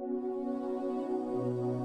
ఎవరు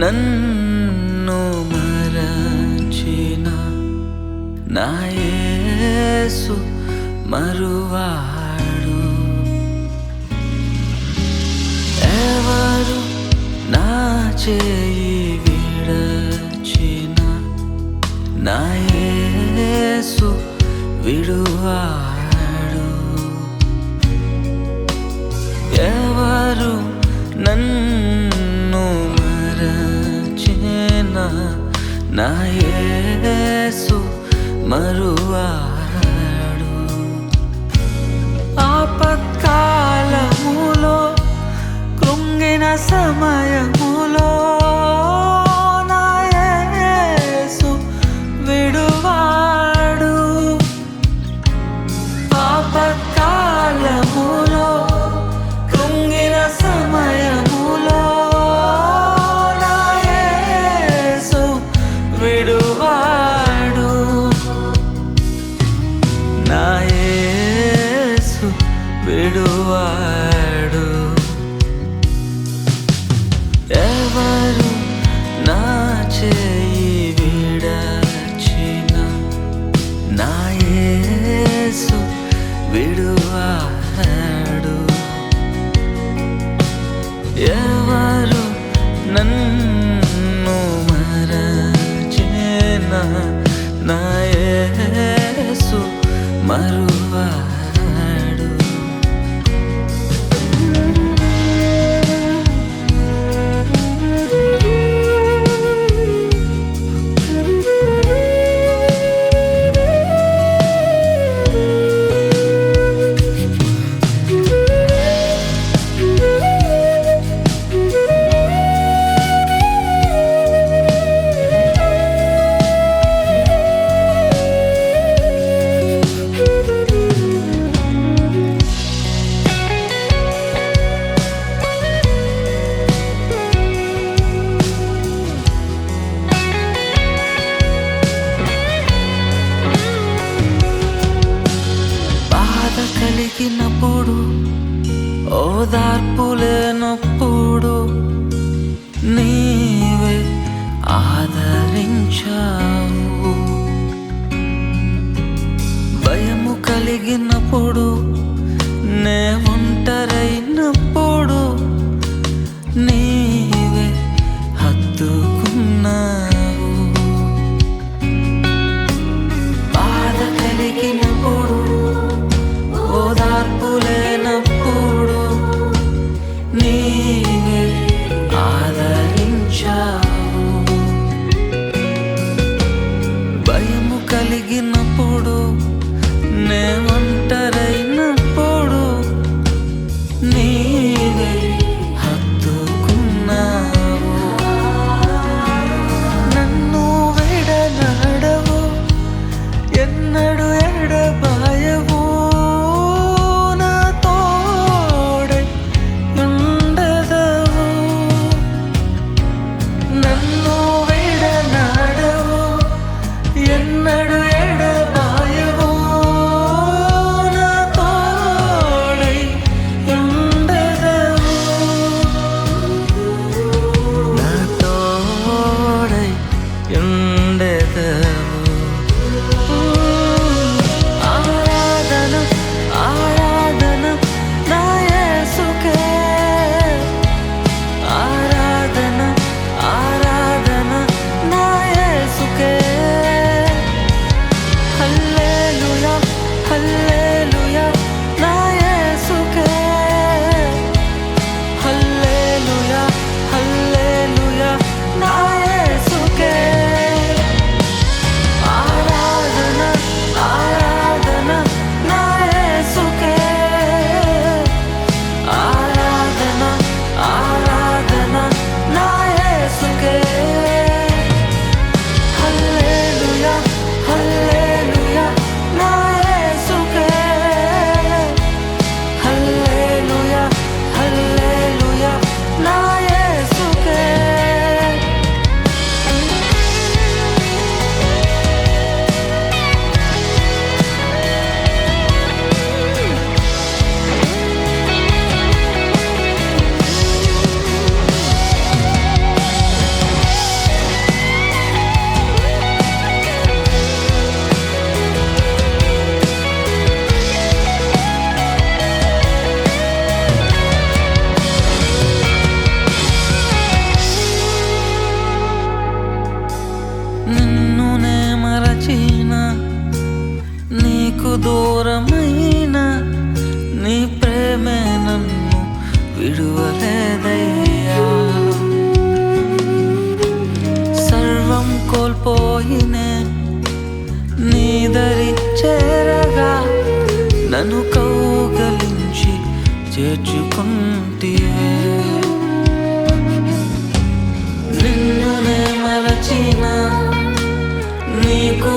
నన్ను మరచిన నాయసు మరువాడు. ఎవరు నా చేయి విడచిన నాయసు విడువాడు నా యేసు మరువాడు. ఆపత్కాలములో కృంగిన సమయం విడువాడు. నాయసు విడువాడు. ఎవరు నా చేయి విడచిన నాయసు విడువాడు. ఎవరు మార్పు లేనప్పుడు నీవే ఆదరించావు. భయము కలిగిన నిన్ను నే మరచిన నీకు దూరమైన నీ ప్రేమే నన్ను విడువలేదయ్యా. సర్వం కోల్పోయినే నీ దరి చేరగా నన్ను కౌగలించి చేర్చుకుంటే నీకు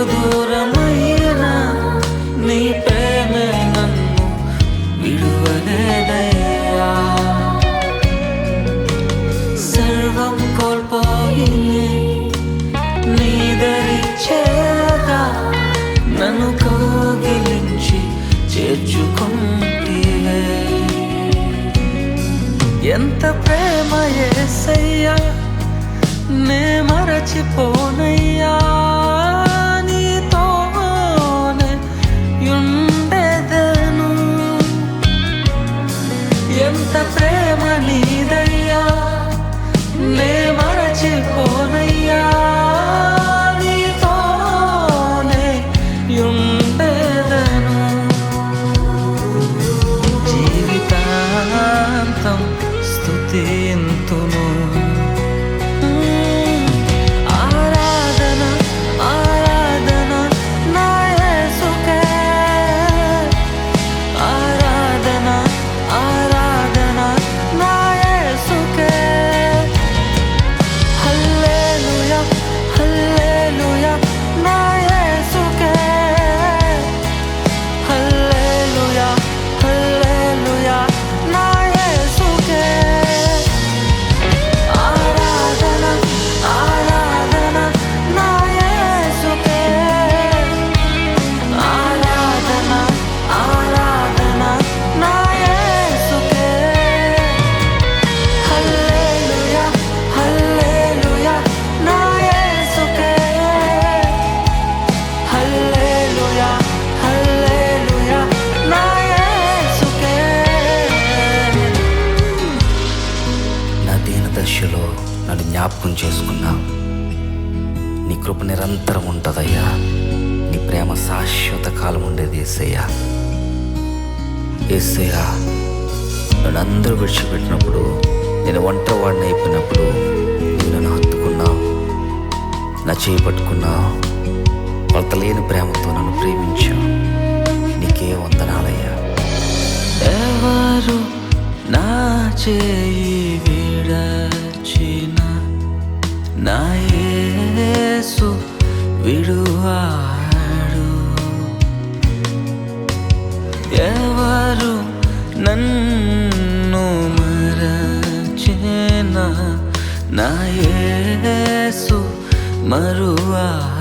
జ్ఞాపకం చేసుకున్నావు నీ కృప నిరంతరం ఉంటుందయ్యా. నీ ప్రేమ శాశ్వత కాలం ఉండేది ఏసయ్యా. ఏసయ్యా నన్ను అందరూ విడిచిపెట్టినప్పుడు నేను ఒంటరి వాడిని అయిపోయినప్పుడు నన్ను హత్తుకున్నావు నా చేయి పట్టుకున్నావు కొలతలేని ప్రేమతో నన్ను ప్రేమించావు నీకే వందనాలయ్యా. ఎవరు నా చేయి విడచిన నా యేసు విడువాడు. ఎవరు నన్ను మరచేనా నా యేసు మరువాడు.